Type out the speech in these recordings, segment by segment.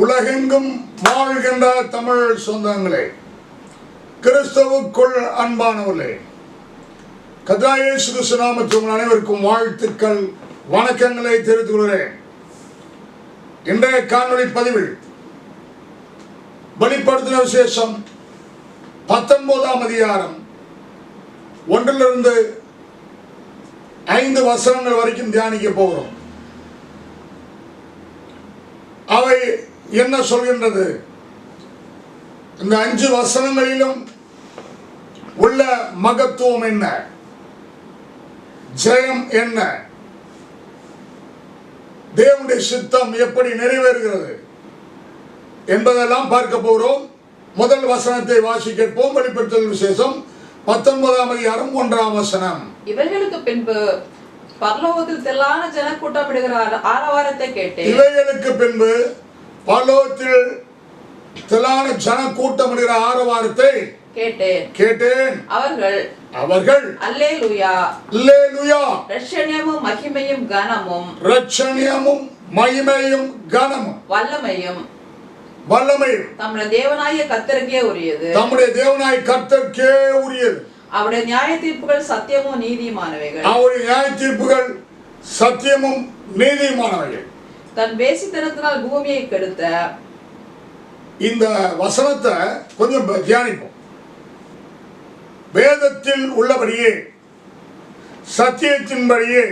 உலகெங்கும் வாழ்கின்ற தமிழ் சொந்தங்களே கிறிஸ்தவுக்குள் அன்பானவர்களே கதாயேசு கிறிஸ்து மற்றும் அனைவருக்கும் வாழ்த்துக்கள் வணக்கங்களை தெரிவித்துக் கொள்கிறேன். இன்றைய காணொலி பதிவில் வெளிப்படுத்தின விசேஷம் பத்தொன்பதாம் அதிகாரம் ஒன்றிலிருந்து ஐந்து வசனங்கள் வரைக்கும் தியானிக்க போகிறோம். அவை என்ன சொல்கின்றது? இந்த அஞ்சு வசனங்களிலும் உள்ள மகத்துவம் என்ன? ஜெயம் என்ன? தேவனுடைய சித்தம் எப்படி நிறைவேறுகிறது என்பதெல்லாம் பார்க்க போகிறோம். முதல் வசனத்தை வாசி கேட்போம். வெளிப்படுத்தல் விசேஷம் பத்தொன்பதாம் அதிகாரம் ஒன்றாம் வசனம். இவைகளுக்கு பின்பு பரலோகத்தில் திரளான ஜனக்கூட்டம் விடுகிற ஆர- ஆரவாரத்தை கேட்டேன். இவைகளுக்கு பின்பு பரலோகத்தில் திலான ஜன கூட்டமிடுகிற ஆரவாரத்தை கேட்டேன். கேட்டேன். அவர்கள் அவர்கள் அல்லேலூயா. அல்லேலூயா. ரட்சணியமும் மகிமையும் கனமும். ரட்சணியமும் மகிமையும் கனமும். வல்லமையும். வல்லமையும். தம்முடைய தேவனாய கத்தருக்கே உரியது. நம்முடைய தேவனாய் கர்த்தர்க்கே உரியது. அவருடைய நியாய தீர்ப்புகள் சத்தியமும் நீதியுமானவைகள். அவருடைய நியாய தீர்ப்புகள் சத்தியமும் நீதியுமானவைகள். தன் வேசித்தனத்தினால் பூமியை கெடுத்த இந்த வசனத்தை கொஞ்சம் தியானிப்போம். வேதத்தில் உள்ளபடியே சத்தியத்தின்படியே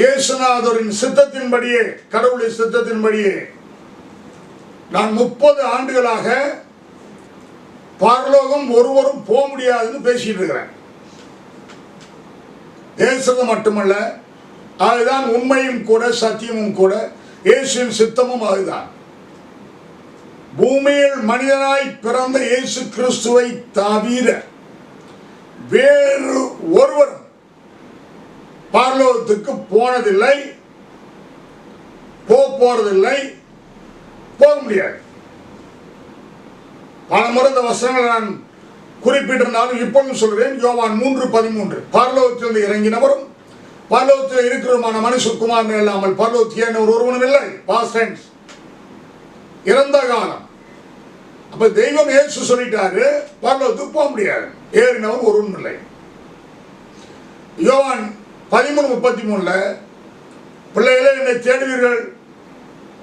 இயேசுநாதரின் சித்தத்தின்படியே கடவுளின் சித்தத்தின்படியே நான் முப்பது ஆண்டுகளாக பரலோகம் ஒருவரும் போக முடியாதுன்னு பேசிட்டு இருக்கிறேன். பேசுறது மட்டுமல்ல அதுதான் உண்மையும் கூட சத்தியமும் கூட இயேசுவின் சித்தமும் அதுதான். பூமியில் மனிதனாய் பிறந்த இயேசு கிறிஸ்துவை தவிர வேறு ஒருவரும் பார்லோகத்துக்கு போனதில்லை போக போறதில்லை போக முடியாது. பல முறை இந்த வசனங்களை நான் குறிப்பிட்டிருந்தாலும் இப்பொழுதும் சொல்கிறேன். யோவான் மூன்று பதிமூன்று. பார்லோகத்திலிருந்து இறங்கினவரும் பரலோகத்தில் இருக்கிறமான மனுஷகுமாரன் இல்லாமல் பரலோகத்தில் ஏறினவர் ஒருவனும் இல்லை. பாஸ்டன்ஸ் இறந்த காலம். அப்ப தெய்வம் ஏசு சொல்லிட்டாரு பரலோகத்துக்கு போக முடியாது. ஏறினவன் ஒருவன் இல்லை. யோவான் பதிமூணு முப்பத்தி மூணுல பிள்ளைகளே என்னை தேடுவீர்கள்.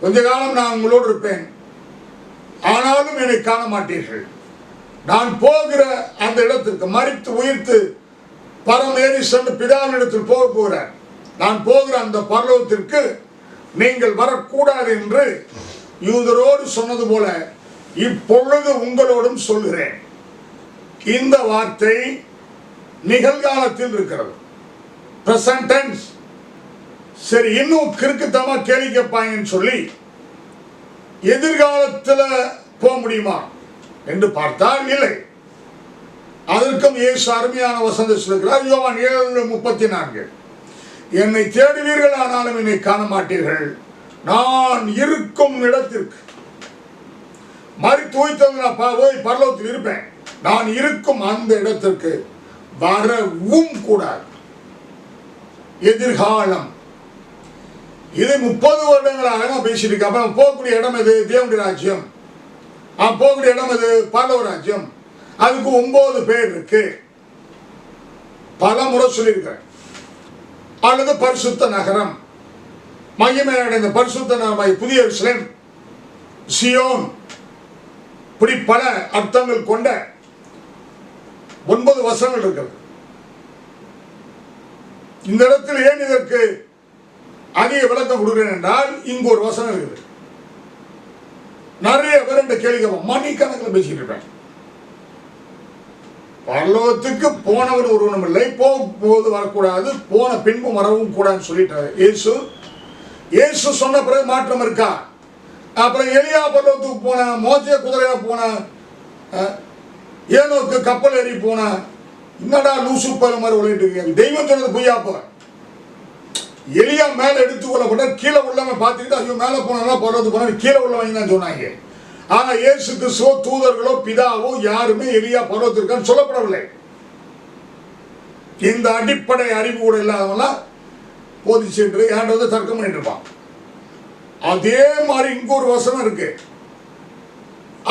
கொஞ்ச காலம் நான் உங்களோடு இருப்பேன். ஆனாலும் என்னை காண மாட்டீர்கள் நான் போகிற அந்த இடத்திற்கு மறித்து உயிர்த்து பரம் ஏறி சென்று பிதாவினிடத்தில் போக போகிறேன். நான் போகிற அந்த பரலோகத்திற்கு நீங்கள் வரக்கூடாது என்று யூதரோடு சொன்னது போல இப்பொழுது உங்களோடும் சொல்கிறேன். இந்த வார்த்தை நிகழ்காலத்தில் இருக்கிறது. பிரசன்டென்ஸ் சரி இன்னும் கிறுக்குத்தமா கேள்வி கேட்பாங்கன்னு சொல்லி எதிர்காலத்தில் போக முடியுமா? என்று பார்த்தால் இல்லை. அதற்கும் இயேசு அருமையான வசந்த சொல்கிறார் யோவான் ஏழு முப்பத்தி நான்கு என்னை தேடுவீர்கள் ஆனாலும் என்னை காண மாட்டீர்கள் நான் இருக்கும் இடத்திற்கு மறுத்து உயிர்த்தது நான் போய் பரலோகத்தில் இருப்பேன். நான் இருக்கும் அந்த இடத்திற்கு வரவும் கூடாது. எதிர்காலம். இது முப்பது வருடங்களாக நான் பேசிட்டு இருக்கேன். போகக்கூடிய இடம் எது? தேவனுடைய ராஜ்யம். போகக்கூடிய இடம் எது? பல்லவ ராஜ்யம். அதுக்கு ஒன்பது பேர் இருக்கு. பல முறை சொல்லியிருக்கிறேன். அல்லது பரிசுத்த நகரம். மையமே அடைந்த பரிசுத்த நகரமாய் புதிய எருசலேம், சியோன். இப்படி பல அர்த்தங்கள் கொண்ட ஒன்பது வசனங்கள் இருக்கிறது. இந்த இடத்தில் ஏன் இதற்கு அதிக விளக்கம் கொடுக்கிறேன் என்றால் இங்கு ஒரு வசனம் இருக்குது. நிறைய பேர் இந்த கேள்வி மணிக்கணக்கில் பேசிக்கிட்டு இருப்பேன் பரலோகத்துக்கு போனவர் ஒருவனும் இல்லை போகும்போது வரக்கூடாது போன பின்பு வரவும் கூடாதுன்னு சொல்லிட்டாரு. இயேசு இயேசு சொன்ன பிறகு மாற்றம் இருக்கா? அப்புறம் எலியா பரலோகத்துக்கு போன மோசே குதிரையா போன ஏனோக்கு கப்பல் ஏறி போன என்னடா லூசு பல மாதிரி விளையாட்டு இருக்கீங்க? தெய்வம் சொன்னது பொய்யா போற எலியா மேலே எடுத்து கொள்ளப்பட்ட கீழே உள்ளவன் பார்த்துக்கிட்டு ஐயோ மேலே போனா பரவத்து போனா கீழே உள்ளவங்க தான் சொன்னாங்க. ஆனா இயேசு கிறிஸ்துவோ தூதர்களோ பிதாவோ யாருமே எலியா பருவத்திற்கான்னு சொல்லப்படவில்லை. இந்த அடிப்படை அறிவு கூட இல்லாதவங்களாம் போதி சென்று ஏன்ட வந்து தர்க்கம் பண்ணிட்டு இருப்பான். அதே மாதிரி இங்க ஒரு வசனம் இருக்கு.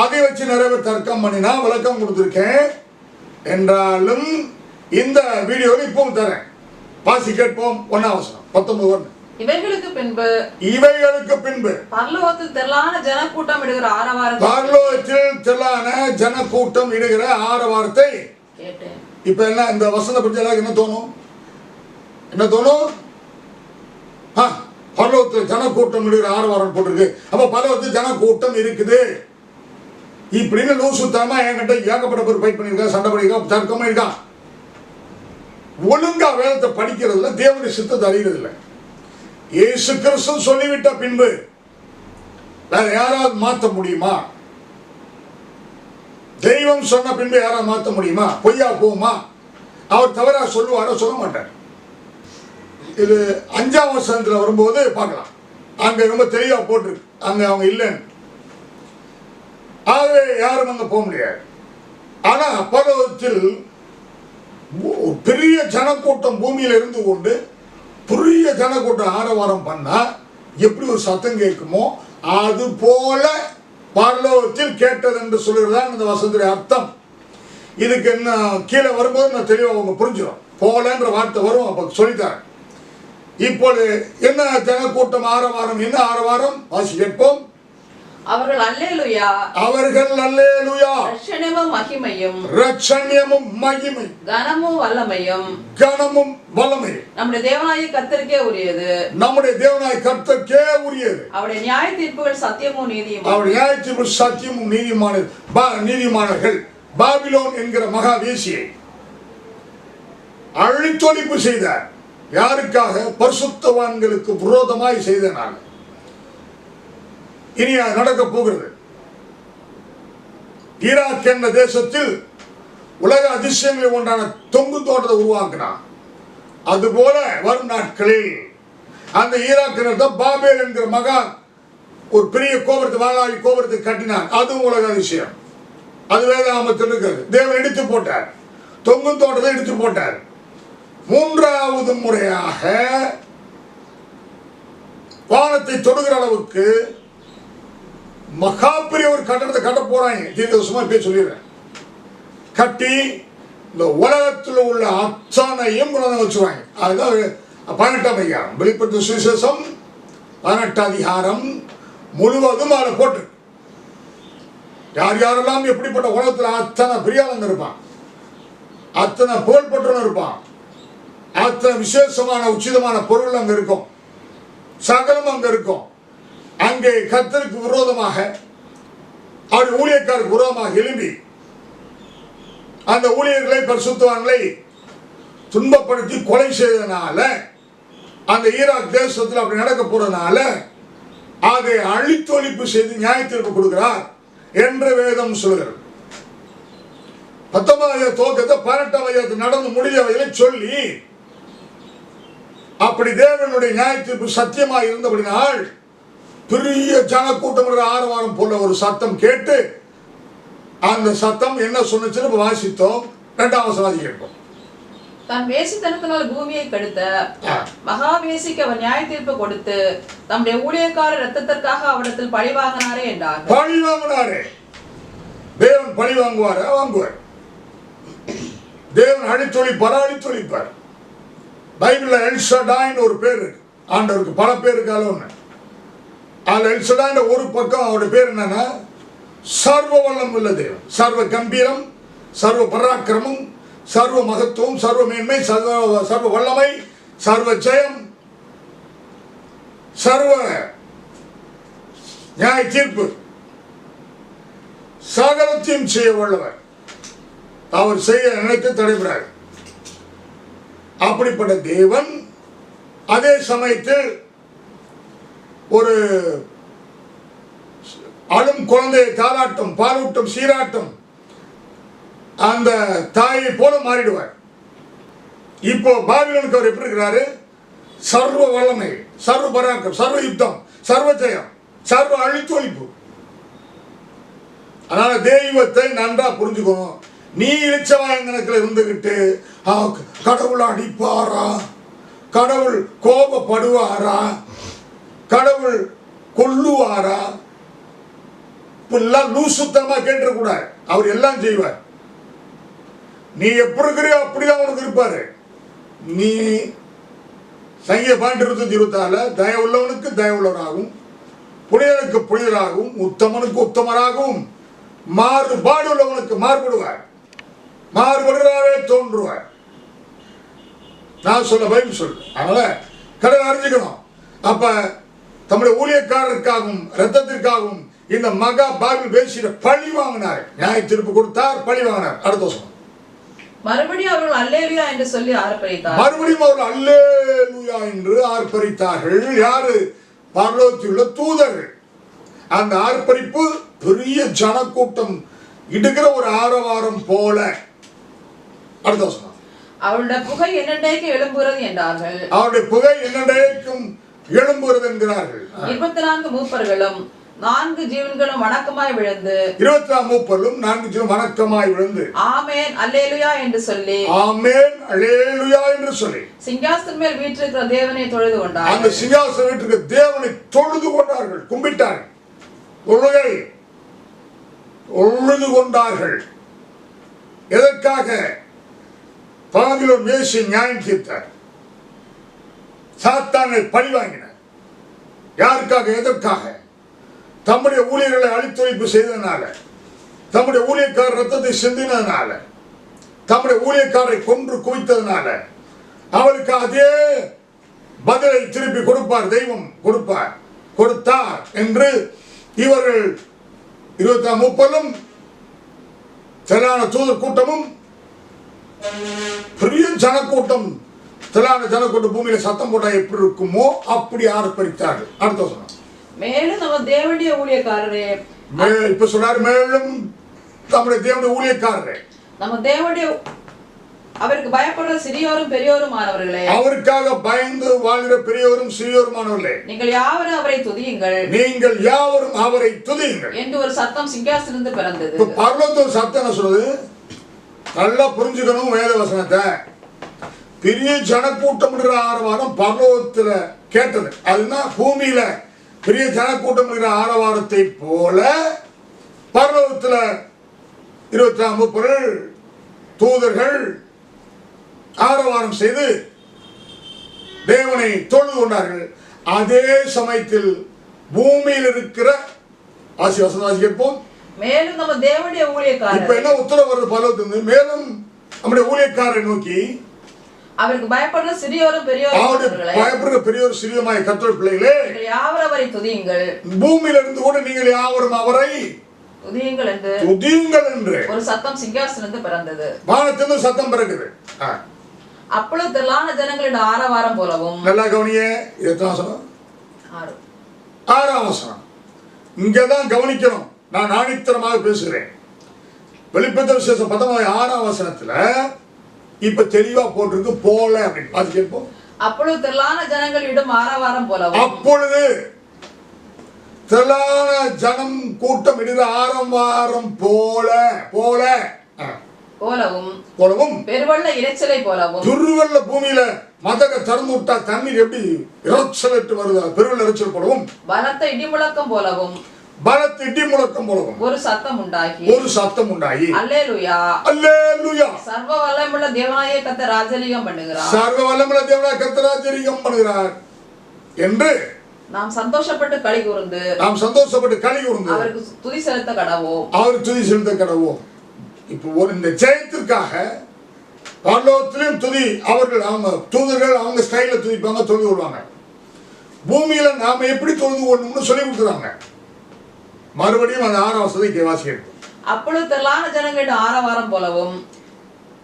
அதை வச்சு நிறைய பேர் தர்க்கம் பண்ணினா விளக்கம் கொடுத்துருக்கேன். என்றாலும் இந்த வீடியோவில் இப்பவும் தரேன். வாசி கேட்போம் ஒன்னாம் வசனம் பத்தொன்பது ஒன்று இவைகளுக்கு பின்பு இவைகளுக்கு பின்பு பரலோகத்தில் திரளான ஜனக்கூட்டம் இடுகிற ஆரவாரத்தை பார்லோகத்தில் திரளான ஜன கூட்டம் இடுகிற ஆரவாரத்தை கேட்டேன். இப்ப என்ன இந்த வசந்த எல்லாருக்கும் என்ன தோணும்? என்ன தோணும்? பரலோகத்தில் ஜன கூட்டம் இடுகிற ஆரவாரம் போட்டிருக்கு. அப்ப பரலோகத்தில் ஜன கூட்டம் இருக்குது. இப்படின்னு லூசுத்தனமா என்கிட்ட ஏகப்பட்ட பேர் ஃபைட் பண்ணியிருக்கா சண்டை பண்ணியிருக்கா தர்க்கம் பண்ணியிருக்கான் ஒழுங்கா வேதத்தை படிக்கிறதுல தேவனுடைய சித்தத்தை அறிகிறது இல்லை இயேசு கிறிஸ்து சொல்லிவிட்ட பின்பு வேற யாராவது மாற்ற முடியுமா? தெய்வம் சொன்ன பின்பு யாராவது மாற்ற முடியுமா? பொய்யா போகுமா? அவர் தவறா சொல்லுவாரோ சொல்ல மாட்டார். இது அஞ்சாம் வசனத்தில் வரும்போது பார்க்கலாம். அங்க ரொம்ப தெளிவா போட்டிருக்கு. அங்க அவங்க இல்லைன்னு. ஆகவே யாரும் அங்க போக முடியாது. ஆனா பருவத்தில் பெரிய ஜனக்கூட்டம் பூமியில இருந்து கொண்டு பெரிய ஜனக்கூட்டம் ஆரவாரம் பண்ணா எப்படி ஒரு சத்தம் கேட்குமோ அது போல பரலோகத்தில் கேட்டது என்று சொல்லுகிறதான் இந்த வசனத்துடைய அர்த்தம். இதுக்கு என்ன கீழே வரும்போது நான் தெளிவாக அவங்க புரிஞ்சிடும் போலன்ற வார்த்தை வரும் அப்போ சொல்லித்தரேன். இப்பொழுது என்ன ஜனக்கூட்டம் ஆரவாரம் என்ன ஆரவாரம்? வாசி கேட்போம் அவர்கள் அல்லேலுயா. அவர்கள் அல்லேலுயா. ரட்சணமும் மகிமையும். ரட்சண்யமும் மகிமை. கனமும் வல்லமையும். கனமும் வல்லமை. நம்முடைய தேவனாய கர்த்தருக்கே உரியது. நம்முடைய தேவனாய் கர்த்தர்க்கே உரியது. அவருடைய நியாய தீர்ப்புகள் சத்தியமும் நீதியும் அவர் நியாயத்தீர்ப்பு சத்தியமும் நீதிமான பா- நீதிமானர்கள் பாபிலோன் என்கிற மகா வேசியை அழித்தொழிப்பு செய்தார் யாருக்காக? பரிசுத்தவான்களுக்கு விரோதமாய் செய்தனால இனி அது நடக்கப் போகிறது. ஈராக் என்ற தேசத்தில் உலக அதிசயங்களில் ஒன்றான தொங்கு தோட்டத்தை உருவாக்கினான். அதுபோல வரும் நாட்களில் அந்த ஈராக்கினர் தான் பாபேல் என்கிற மகான் ஒரு பெரிய கோபுரத்தை வாழாவி கோபுரத்தை கட்டினான். அதுவும் உலக அதிசயம். அது வேதாமத்தில் இருக்கிறது. தேவன் இடித்து போட்டார். தொங்கும் தோட்டத்தை இடித்து போட்டார். மூன்றாவது முறையாக வானத்தை தொடுகிற அளவுக்கு மகா பெரிய ஒரு கட்டடத்தை கட்ட போறாங்க. தீர்க்கதரிசனமா போய் சொல்லிடுறேன். கட்டி இந்த உலகத்தில் உள்ள அத்தனையும் கொண்டு வச்சுருவாங்க. அதுதான் பதினெட்டாம் அதிகாரம். வெளிப்பட்ட சுவிசேஷம் பதினெட்டாம் அதிகாரம் முழுவதும் அதில் போட்டு. யார் யாரெல்லாம் எப்படிப்பட்ட உலகத்தில் அத்தனை பிரியாளங்க இருப்பான் அத்தனை புகழ்பெற்றவன் இருப்பான் அத்தனை விசேஷமான உச்சிதமான பொருள் அங்க இருக்கும். சகலம் அங்க இருக்கும். அங்கே கத்தருக்கு விரோதமாக அவர் ஊழியக்காருக்கு விரோதமாக எழும்பி அந்த ஊழியர்களை பரிசுத்தவான்களை துன்பப்படுத்தி கொலை செய்தனால அந்த ஈராக் தேசத்தில் அப்படி நடக்க போறதுனால அதை அழித்தொழிப்பு செய்து நியாயத்திற்கு கொடுக்கிறார் என்று வேதம் சொல்கிறது. பத்தொன்பதாவது துவக்கத்தை பதினெட்டாம் வயது நடந்து முடியவைகளை சொல்லி அப்படி தேவனுடைய நியாயத்திற்கு சத்தியமாக இருந்தபடினால் பெரிய ஜனக்கூட்டம் ஆரவாரம் போல ஒரு சத்தம் கேட்டு அந்த சத்தம் என்ன சொன்னுச்சுன்னு வாசித்தோம். இரண்டாம் வசனம் கேட்போம். தன் வேசித்தனத்தினால் பூமியை கெடுத்த. மகாவேசிக்கு அவர் நியாய தீர்ப்பு கொடுத்து தம்முடைய ஊழியக்காரர் ரத்தத்திற்காக அவரிடத்தில் பழி வாங்கினாரே என்றார் பழி வாங்கினாரே. தேவன் பழி வாங்குவார் வாங்குவார். தேவன் அழித்தொழிப்பார் அழித்தொழிப்பார் பைபிள்ல எல்ஷடாய்னு ஒரு பேர் இருக்கு. ஆண்டவருக்கு பல பேர் இருக்காலும் ஒண்ணு அதுல எல்ஷடாய்ன்ற ஒரு பக்கம் அவருடைய பேர் என்னன்னா சர்வ வல்லம் உள்ள தேவன். சர்வ கம்பீரம் சர்வ பராக்கிரமம் சர்வ மகத்துவம் சர்வ மேன்மை சர்வ சர்வ வல்லமை சர்வ ஜெயம் சர்வ நியாய தீர்ப்பு. சகலத்தையும் செய்ய வல்லவர். அவர் செய்ய நினைத்து தடைபடாது. அப்படிப்பட்ட தேவன் அதே சமயத்தில் ஒரு அழும் குழந்தையை தாளாட்டம் பாலூட்டம் சீராட்டம் அந்த தாயை போல மாறிடுவார். இப்போ பாபிலனுக்கு அவர் எப்படி இருக்கிறாரு? சர்வ வல்லமை சர்வ பராக்கம் சர்வ யுத்தம் சர்வ ஜெயம் சர்வ அழித்தொழிப்பு. அதனால தெய்வத்தை நன்றா புரிஞ்சுக்கணும். நீ இளிச்சவாயங்கணக்கில் இருந்துகிட்டு ஆ, கடவுள் அடிப்பாரா? கடவுள் கோபப்படுவாரா? கடவுள் கொல்லுவாரா? இப்பெல்லாம் லூசுத்தனமா கேட்டுக்கூடாது அவர் எல்லாம் செய்வார். நீ எப்படி இருக்கிறியோ அப்படிதான் உனக்கு இருப்பாரு. நீ சங்கிய பாயிண்ட் இருபத்தஞ்சு இருபத்தாறுல தயவுள்ளவனுக்கு தயவுள்ளவராகவும் புனிதனுக்கு புனிதராகவும் உத்தமனுக்கு உத்தமராகவும் மாறுபாடு உள்ளவனுக்கு மாறுபடுவார். மாறுபடுகிறாரே தோன்றுவார். நான் சொல்ல பைபிள் சொல் அதனால கடவுள் அறிஞ்சுக்கணும். அப்ப தம்முடைய ஊழியக்காரருக்காகவும் ரத்தத்திற்காகவும் இந்த மகா பாபிள் பேசிட பழி வாங்கினார். நியாய தீர்ப்பு கொடுத்தார் பழி வாங்கினார். அடுத்த வருஷம் மறுபடியும் அவர்கள் அல்லேலியா என்று சொல்லி ஆர்ப்பரித்தார். மறுபடியும் அவர்கள் அல்லேலூயா என்று ஆர்ப்பரித்தார்கள். யாரு? பரலோகத்தில் தூதர்கள் அந்த ஆர்ப்பரிப்பு பெரிய ஜனக்கூட்டம் இடுகிற ஒரு ஆரவாரம் போல. அடுத்த வசனம். அவருடைய புகை என்னென்னைக்கு எழும்புகிறது என்றார்கள். அவருடைய புகை என்னடைக்கும் எழும்புகிறது என்கிறார்கள். இருபத்தி நான்கு மூப்பர்களும் நான்கு ஜீவன்களும் வணக்கமாய் விழுந்து இருபத்தி நாலு மூப்பலும் நான்கு ஜீவன் வணக்கமாய் விழுந்து ஆமேன் அல்லேலுயா என்று சொல்லி ஆமேன் அலேலுயா என்று சொல்லி சிங்காசன் மேல் வீற்றிருக்கிற தேவனை தொழுது அந்த கொண்டார்கள் சிங்காசன வீட்டுக்கு தேவனை தொழுது கொண்டார்கள். கும்பிட்டார்கள் தொழுகை. தொழுது கொண்டார்கள். எதற்காக? பாபிலோன் மேசி நியாயம் தீர்த்தார். சாத்தானை பழி வாங்கினார் யாருக்காக? எதற்காக? தம்முடைய ஊழியர்களை அழித்துழைப்பு செய்ததுனால. தம்முடைய ஊழியக்காரர் ரத்தத்தை சிந்தினதுனால. தம்முடைய ஊழியக்காரரை கொன்று குவித்ததுனால. அவருக்கு அதே பதிலை திருப்பி கொடுப்பார் தெய்வம் கொடுப்பார். கொடுத்தார் என்று இவர்கள் இருபத்தி முப்பதும் சரியான தூதர் கூட்டமும் பெரிய ஜனக்கூட்டம் திரளான ஜனக்கூட்டம் பூமியில சத்தம் போட்டா எப்படி இருக்குமோ அப்படி ஆர்ப்பரித்தார்கள். அடுத்த சொன்னார் மேலும் நம்ம தேவனுடைய ஊழியக்காரரே இப்ப சொன்னார் மேலும் நம்முடைய தேவனுடைய ஊழியக்காரரே. நம்ம தேவனுடைய அவருக்கு பயப்படுற சிறியோரும் பெரியோரும் ஆனவர்களே. அவருக்காக பயந்து வாழ்கிற பெரியவரும் சிறியோருமானவர்களே நீங்கள் யாவரும் அவரை துதியுங்கள். நீங்கள் யாவரும் அவரை துதியுங்கள். என்று ஒரு சத்தம் சிங்காசனிலிருந்து பிறந்தது. பர்வத்தம் சத்தம் என்ன சொல்லுது? நல்லா புரிஞ்சுக்கணும் வேத வசனத்தை. பெரிய ஜனக்கூட்டம் ஆரவாரம் பர்வத்துல கேட்டது. அதுனா பூமியில பெரிய ஜனக்கூட்டம் ஆரவாரத்தை போல பர்வத்துல இருபத்தி நாலு முப்பர்கள் தூதர்கள் ஆரவாரம் செய்து தேவனை தொழுது கொண்டார்கள். அதே சமயத்தில் பூமியில் இருக்கிற ஆசி வசனம் வாசி கேட்போம். மேலும் நம்ம தேவனுடைய இப்ப ஊழியக்காரர் என்ன உத்தரவு வருது பலவத்திலிருந்து மேலும் நம்முடைய ஊழியக்காரரை நோக்கி அவருக்கு பயப்படுற சிறியோரும் பெரியோரும் பயப்படுற பெரியோர் சிறியமாய கத்தோல் பிள்ளைகளே யாவரும் அவரை துதியுங்கள்? பூமியில இருந்து கூட நீங்கள் யாவரும் அவரை துதியுங்கள் என்று துதியுங்கள் என்று. ஒரு சத்தம் சிங்காசனிலிருந்து பிறந்தது. வானத்திலிருந்து சத்தம் பிறகுது அப்பொழுது திரளான ஜனங்களின் ஆரவாரம் போலவும் நல்லா கவனியே எத்தனை வசனம். ஆறு. ஆறாம் வசனம். இங்கதான் கவனிக்கணும். நான் ஆணித்தரமாக பேசுகிறேன். வெளிப்பத்த விசேஷம் பத்தொன்பது ஆறாம் வசனத்துல இப்ப தெளிவா போட்டிருக்கு போல அப்படின்னு. பார்த்து கேட்போம். அப்பொழுது திரளான ஜனங்களிடம் ஆரவாரம் போலவும் அப்பொழுது திரளான ஜனம் கூட்டம் இடுகிற ஆரவாரம் போல போல. போலவும் போலவும். பெருவெள்ள இரைச்சலை போலவும். துருவல்ல பூமியில மதக திறந்து விட்டா தண்ணீர் எப்படி இறைச்சலிட்டு வருதா? பெருவெள்ள இறைச்சல் போலவும். பலத்த இடிமுழக்கம் போலவும். பலத்து இடி முழக்கம் போலவும் ஒரு சத்தம் உண்டாகி ஒரு சத்தம் உண்டாகி. அல்லேலுயா. அல்லேலூயா. சர்வ வல்லமுள்ள தேவனாய கத்த ராஜலிகம் பண்ணுகிறார். சர்வ வல்லமுள்ள தேவனா கர்த்தராஜரிகம் பண்ணுகிறார் என்று நாம் சந்தோஷப்பட்டு களி கூர்ந்து நாம் சந்தோஷப்பட்டு களி கூர்ந்து அவருக்கு துதி செலுத்த கடவோம். அவர் துதி செலுத்த கடவோம். இப்போ ஒரு இந்த ஜெயத்திற்காக பரலோகத்திலும் துதி அவர்கள் அவங்க தூதர்கள் அவங்க ஸ்டைல துதிப்பாங்க தொழுது கொள்வாங்க. பூமியில நாம எப்படி தொழுது கொள்ளணும்னு சொல்லி கொடுக்குறாங்க. மறுபடியும் அந்த ஆறாம் வசதி வாசிக்கிறோம் அப்பொழுது திரளான ஜனங்களின் ஆரவாரம் போலவும்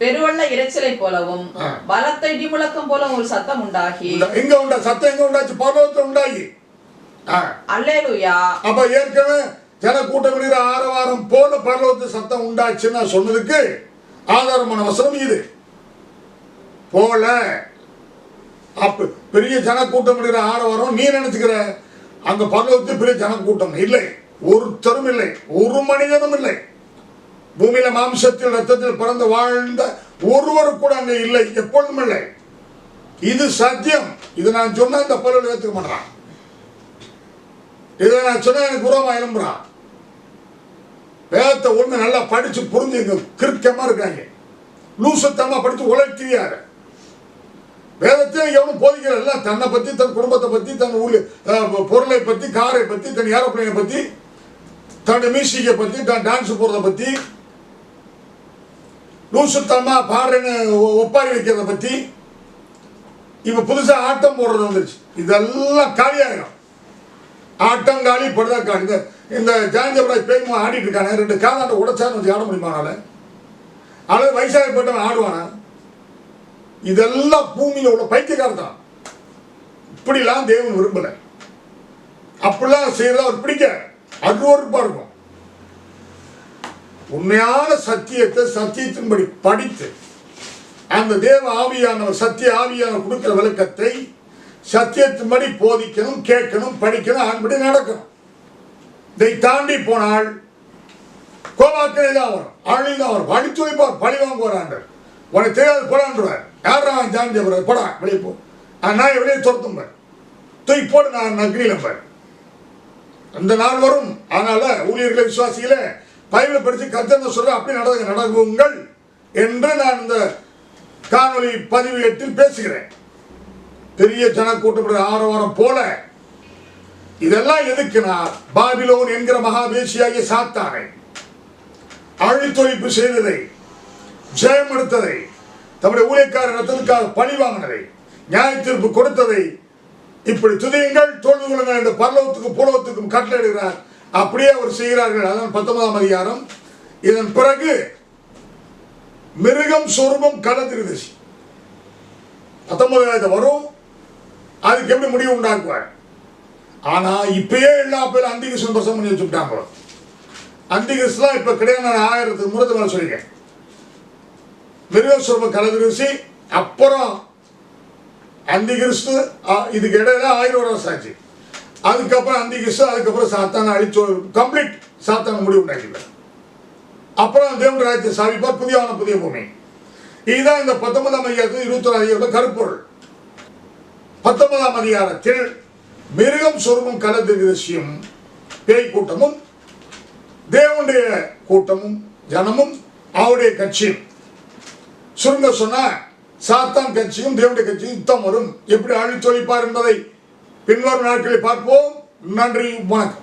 பெருவெள்ள இரைச்சலை போலவும். பலத்த இடிமுழக்கம் போல ஒரு சத்தம் உண்டாகி எங்க உண்டா சத்தம் எங்க உண்டாச்சு? பரலோகத்தில் உண்டாகி. அல்லேலுயா. அப்ப ஏற்கனவே ஜனக்கூட்டம் இருக்கிற ஆரவாரம் போல பரலோகத்து சத்தம் உண்டாச்சுன்னு சொன்னதுக்கு ஆதாரமான வசனம் இது. போல. அப்ப பெரிய ஜனக்கூட்டம் இருக்கிற ஆரவாரம் நீ நினைச்சுக்கிற? அங்க பரலோகத்தில் பெரிய ஜனக்கூட்டம் இல்லை. ஒருத்தரும் இல்லை ஒரு மனிதனும் இல்லை. பூமியில மாம்சத்தில் ரத்தத்தில் பிறந்து வாழ்ந்த ஒருவர் கூட அங்க இல்லை எப்பொழுதும் இல்லை. இது சத்தியம். இது நான் சொன்னா இந்த பொருள் ஏற்றுக்க மாட்டான் இதை நான் சொன்னா எனக்கு உரமா எழும்புறான். வேதத்தை ஒண்ணு நல்லா படிச்சு புரிஞ்சுங்க. கிருக்கமா இருக்காங்க. லூசத்தமா படிச்சு உழைத்தியாரு வேதத்தையும் எவனும் போதிக்கிற எல்லாம் தன்னை பத்தி தன் குடும்பத்தை பத்தி தன் ஊர் பொருளை பத்தி காரை பத்தி தன் ஏரோப்ளைனை பத்தி தன் மியூசிக்கை பற்றி தன் டான்ஸ் போடுறத பற்றி லூசுத்தனமாக பாடுறேன்னு ஒப்பாரி வைக்கிறத பற்றி இப்போ புதுசாக ஆட்டம் போடுறது வந்துருச்சு. இதெல்லாம் காலியாயிடும் ஆட்டம் காலி படுதா காலி. இந்த இந்த ஜாஞ்சபுராய் பேய்மா ஆடிட்டு இருக்கானே ரெண்டு காலாண்ட உடைச்சான்னு வச்சு ஆட முடியுமா அவனால? அல்லது வயசாகப்பட்டவன் ஆடுவானா? இதெல்லாம் பூமியில் உள்ள பைத்தியக்காரன் தான் இப்படிலாம் தேவன் விரும்பலை. அப்படிலாம் செய்யறதா அவர் பிடிக்க அருவருப்பா இருக்கும் உண்மையான சத்தியத்தை சத்தியத்தின்படி படித்து அந்த தேவ ஆவியானவர் சத்திய ஆவியானவர் கொடுக்கிற விளக்கத்தை சத்தியத்தின்படி போதிக்கணும் கேட்கணும் படிக்கணும் அதன்படி நடக்கணும். இதை தாண்டி போனால் கோபாக்கனை தான் வரும் அழி தான் வரும். அடித்து பழி வாங்க வராண்டர் உனக்கு தெரியாது போடான்றார் யார் ஜான் ஜபர் போடா வெளியே போ. நான் நாயை வெளியே துரத்தும் பார் தூக்கி போடு நான் நக்னியில் பார் அந்த நாள் வரும். அதனால ஊழியர்களை விசுவாசியில பைபிளை படித்து கத்தந்த சொல்ற அப்படி நடந்து நடக்குங்கள் என்று நான் இந்த காணொலி பதிவு எட்டில் பேசுகிறேன். பெரிய ஜன கூட்டப்படுற ஆரவாரம் போல. இதெல்லாம் எதுக்குன்னா பாபிலோன் என்கிற மகாவேசியாகிய சாத்தானை அழித்தொழிப்பு செய்ததை ஜெயம் எடுத்ததை தம்முடைய ஊழியக்காரர் ரத்தத்துக்காக பழி வாங்கினதை நியாய தீர்ப்பு கொடுத்ததை இப்படி துதியுங்கள் தோல்வி கொள்ளுங்கள் என்று பரலோகத்துக்கும் பூலோகத்துக்கும் கட்டளையிடுகிறார். அப்படியே அவர் செய்கிறார்கள். அதான் பத்தொன்பதாம் அதிகாரம். இதன் பிறகு மிருகம் சொருபம் கலந்திருந்துச்சு பத்தொன்பதாயிரத்து வரும். அதுக்கு எப்படி முடிவு உண்டாக்குவார்? ஆனா இப்பயே எல்லா பேரும் அந்திகிருஷ்ணன் பிரசவம் பண்ணி வச்சுட்டாங்க அந்திகிருஷ்ணன் இப்ப கிடையாது நான் ஆயிரத்துக்கு முறத்து மிருகம் சொல்லிருக்கேன் மிருகஸ்வரூப கலந்துருச்சு அப்புறம் அந்தி கிறிஸ்து இதுக்கு இடையில ஆயிரம் வருஷம் ஆச்சு. அதுக்கப்புறம் அந்தி கிறிஸ்து அதுக்கப்புறம் சாத்தான அழிச்சு கம்ப்ளீட் சாத்தான முடிவு உண்டாக்கிட்டார் அப்புறம் தேவன் ராஜ்யத்தை சாவிப்பார் புதியவான புதிய பூமி. இதுதான் இந்த பத்தொன்பதாம் அதிகாரத்தில் இருபத்தி அதிகாரத்தில் கருப்பொருள். பத்தொன்பதாம் அதிகாரத்தில் மிருகம் சொருபம் கலந்திருக்கும் பேய் கூட்டமும் தேவனுடைய கூட்டமும் ஜனமும் அவருடைய கட்சியும். சுருங்க சொன்னா சாத்தான் கட்சியும் தேவனுடைய கட்சியும் யுத்தம் வரும். எப்படி அழித்தொழிப்பார் என்பதை பின்வரும் நாட்களை பார்ப்போம். நன்றி வணக்கம்.